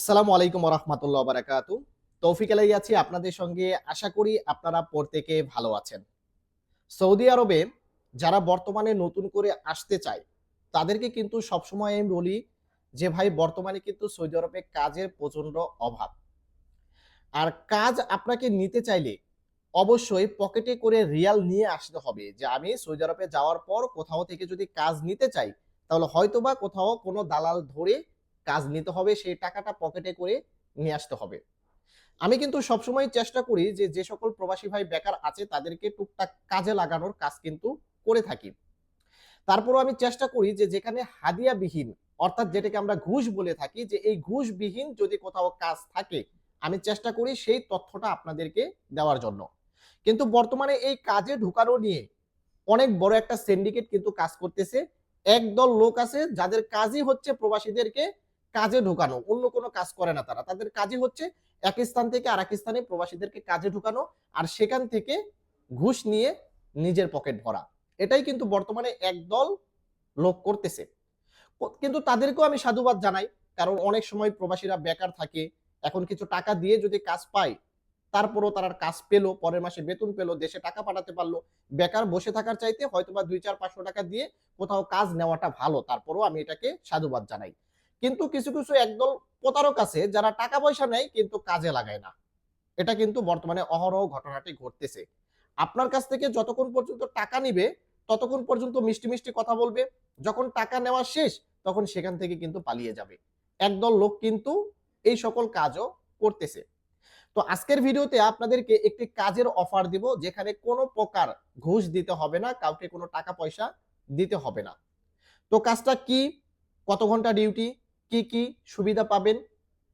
আসসালামু আলাইকুম রহমতুল্লাহ বারাকাতু তৌফিক আলাই আছি আপনাদের সঙ্গে। আশা করি আপনারা প্রত্যেকে ভালো আছেন। সৌদি আরবে যারা বর্তমানে নতুন করে আসতে চায়, তাদেরকে কিন্তু সবসময় আমি বলি যে, ভাই, বর্তমানে কিন্তু সৌদি আরবে কাজের প্রচণ্ড অভাব। আর কাজ আপনাকে নিতে চাইলে অবশ্যই পকেটে করে রিয়াল নিয়ে আসতে হবে যে, আমি সৌদি আরবে যাওয়ার পর কোথাও থেকে যদি কাজ নিতে চাই, তাহলে হয়তোবা কোথাও কোনো দালাল ধরে কাজ নিতে হবে, সেই টাকাটা পকেটে করে নিয়ে আসতে হবে। আমি কিন্তু সবসময় চেষ্টা করি যে যে সকল প্রবাসী ভাই বেকার আছে তাদেরকে টুকটাক কাজে লাগানোর কাজ কিন্তু করে থাকি। তারপরও আমি চেষ্টা করি যে, যেখানে হাদিয়াবিহীন, অর্থাৎ যেটাকে আমরা ঘুষ বলে থাকি, যে এই ঘুষবিহীন যদি কোথাও কাজ থাকে, আমি চেষ্টা করি সেই তথ্যটা আপনাদেরকে দেওয়ার জন্য। কিন্তু বর্তমানে এই কাজে ঢুকানো নিয়ে অনেক বড় একটা সিন্ডিকেট কিন্তু কাজ করতেছে। একদল লোক আছে যাদের কাজই হচ্ছে প্রবাসীদেরকে কাজে ঢুকানো, অন্য কোনো কাজ করে না তারা। তাদের কাজই হচ্ছে এক স্থান থেকে আর এক স্থানে প্রবাসীদেরকে কাজে ঢুকানো আর সেখান থেকে ঘুষ নিয়ে নিজের পকেট ভরা। এটাই কিন্তু বর্তমানে একদল লোক করতেছে। কিন্তু তাদেরকেও আমি সাধুবাদ জানাই, কারণ অনেক সময় প্রবাসীরা বেকার থাকে, এখন কিছু টাকা দিয়ে যদি কাজ পায়, তারপরও তারা কাজ পেল, পরের মাসে বেতন পেল, দেশে টাকা পাঠাতে পারল, বেকার বসে থাকার চাইতে হয়তোবা দুই, চার, পাঁচশো টাকা দিয়ে কোথাও কাজ নেওয়াটা ভালো, তারপরও আমি এটাকে সাধুবাদ জানাই। কিন্তু কিছু কিছু একদল প্রতারক আছে যারা টাকা পয়সা নেয় কিন্তু কাজে লাগায় না। এটা কিন্তু বর্তমানে অহরহ ঘটনাটি ঘটতেছে। আপনার কাছ থেকে যতক্ষণ পর্যন্ত টাকা নিবে, ততক্ষণ পর্যন্ত মিষ্টি মিষ্টি কথা বলবে। যখন টাকা নেওয়া শেষ, তখন সেখান থেকে কিন্তু পালিয়ে যাবে। একদল লোক কিন্তু এই সকল কাজও করতেছে। তো আজকের ভিডিওতে আপনাদেরকে একটি কাজের অফার দিব, যেখানে কোনো প্রকার ঘুষ দিতে হবে না, কাউকে কোনো টাকা পয়সা দিতে হবে না। তো কাজটা কি? কত ঘণ্টা ডিউটি কি কি সুবিধা পাবেন?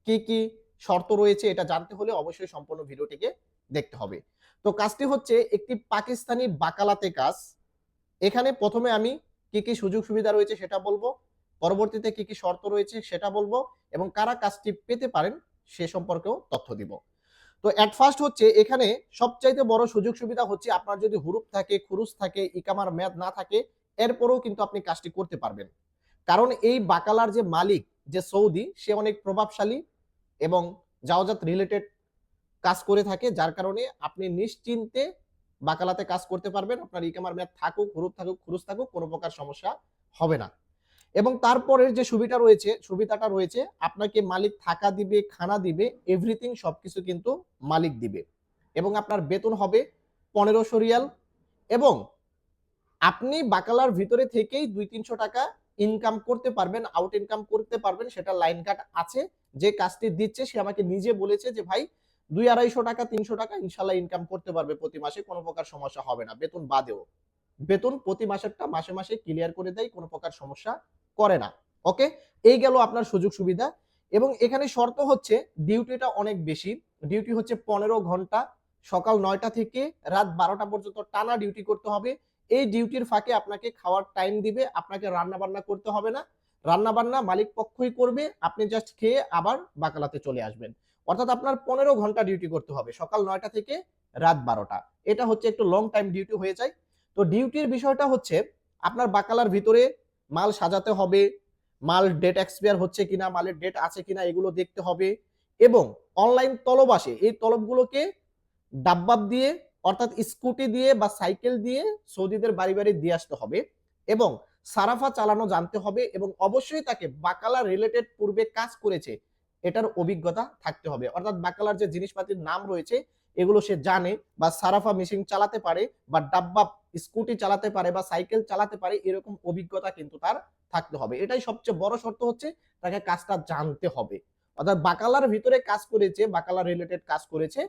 কি কি শর্ত রয়েছে এটা জানতে হলে অবশ্যই সম্পূর্ণ ভিডিওটিকে দেখতে হবে। তো কাজটি হচ্ছে একটি পাকিস্তানি বাকালাতে কাজ। এখানে প্রথমে আমি কি কি সুযোগ সুবিধা রয়েছে সেটা বলব, পরবর্তীতে কি কি শর্ত রয়েছে সেটা বলব এবং কারা কাজটি পেতে পারেন সে সম্পর্কেও তথ্য দিব। তো অ্যাট ফার্স্ট হচ্ছে এখানে সবচাইতে বড় সুযোগ সুবিধা হচ্ছে আপনার যদি হুরুপ থাকে খুরুস থাকে, ইকামার মেয়াদ না থাকে, এরপরেও কিন্তু আপনি কাজটি করতে পারবেন। কারণ এই বাকালার যে মালিক যে সৌদি, সে অনেক প্রভাবশালী এবং জাওজাত রিলেটেড কাজ করে থাকে, যার কারণে আপনি নিশ্চিন্তে বাকালাতে কাজ করতে পারবেন, আপনার ইকামার মেয়াদ থাকুক হুরুপ থাকুক খুরুস থাকুক, কোনো প্রকার সমস্যা হবে না। এবং তারপরের যে সুবিধা রয়েছে, সুবিধাটা রয়েছে, আপনাকে মালিক থাকা দিবে, খানা দিবে এভরিথিং সবকিছু কিন্তু মালিক দিবে। এবং আপনার বেতন হবে পনেরোশো রিয়াল এবং আপনি বাকালার ভিতরে থেকেই দুই তিনশো টাকা ইনকাম করতে পারবেন আউট ইনকাম করতে পারবেন, সেটা লাইন কাট আছে। যে কাজটি দিচ্ছে, সে আমাকে নিজে বলেছে যে, ভাই, দুই আড়াইশো টাকা, তিনশো টাকা ইনশাল্লাহ ইনকাম করতে পারবে প্রতি মাসে, কোনো প্রকার সমস্যা হবে না। বেতন বাদেও। বেতন প্রতি মাসেরটা মাসে মাসে ক্লিয়ার করে দেয়, কোনো প্রকার সমস্যা করে না। ওকে এই গেল আপনার সুযোগ সুবিধা। এবং এখানে শর্ত হচ্ছে ডিউটিটা অনেক বেশি। ডিউটি হচ্ছে পনেরো ঘণ্টা, সকাল নয়টা থেকে রাত বারোটা পর্যন্ত টানা ডিউটি করতে হবে। এই ডিউটির ফাঁকে আপনাকে খাওয়ার টাইম দিবে, আপনাকে রান্না বান্না করতে হবে না। রান্না বান্না মালিক পক্ষই করবে, আপনি জাস্ট খেয়ে আবার বাকালাতে চলে আসবেন। অর্থাৎ আপনার পনেরো ঘণ্টা ডিউটি করতে হবে, সকাল নয়টা থেকে রাত বারোটা। এটা হচ্ছে একটু লং টাইম ডিউটি হয়ে যায়। তো ডিউটির বিষয়টা হচ্ছে, আপনার বাকালার ভিতরে মাল সাজাতে হবে, মাল ডেট এক্সপায়ার হচ্ছে কিনা, মালের ডেট আছে কিনা, এগুলো দেখতে হবে। এবং অনলাইন তলব আসে, এই তলবগুলোকে ডাব্বাব দিয়ে অর্থাৎ স্কুটি দিয়ে বা সাইকেল দিয়ে সৌদিদের বাড়ি বাড়ি দিয়ে আসতে হবে এবং সারাফা চালানো জানতে হবে এবং অবশ্যই তাকে বাকালা রিলেটেড পূর্বে কাজ করেছে, এটার অভিজ্ঞতা থাকতে হবে। অর্থাৎ বাকালার যে জিনিসপাতির নাম রয়েছে, এগুলো সে জানে বা সারাফা মেশিন চালাতে পারে বা ডাব্বা স্কুটি চালাতে পারে বা সাইকেল চালাতে পারে, এরকম অভিজ্ঞতা কিন্তু তার থাকতে হবে। এটাই সবচেয়ে বড় শর্ত হচ্ছে তাকে কাজটা জানতে হবে। অর্থাৎ বাকালার ভিতরে কাজ করেছে, বাকালা রিলেটেড কাজ করেছে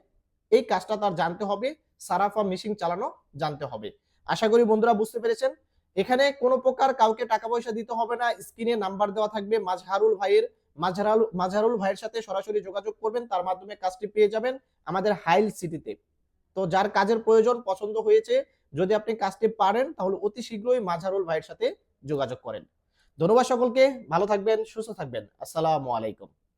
এই কাজটা তার জানতে হবে, সারাফা মেশিন চালানো জানতে হবে। আশা করি বন্ধুরা বুঝতে পেরেছেন। এখানে কোনো প্রকার কাউকে টাকা পয়সা দিতে হবে না, স্ক্রিনে নাম্বার দেওয়া থাকবে মাজহারুল ভাইয়ের। মাজহারুল মাজহারুল ভাইয়ের সাথে সরাসরি যোগাযোগ করবেন, তার মাধ্যমে কাজটি পেয়ে যাবেন আমাদের হাইল সিটিতে। তো যার কাজের প্রয়োজন পছন্দ হয়েছে, যদি আপনি কাজটি পারেন, তাহলে অতি শীঘ্রই মাঝহারুল ভাইয়ের সাথে যোগাযোগ করেন। ধন্যবাদ সকলকে, ভালো থাকবেন, সুস্থ থাকবেন। আসসালামু আলাইকুম।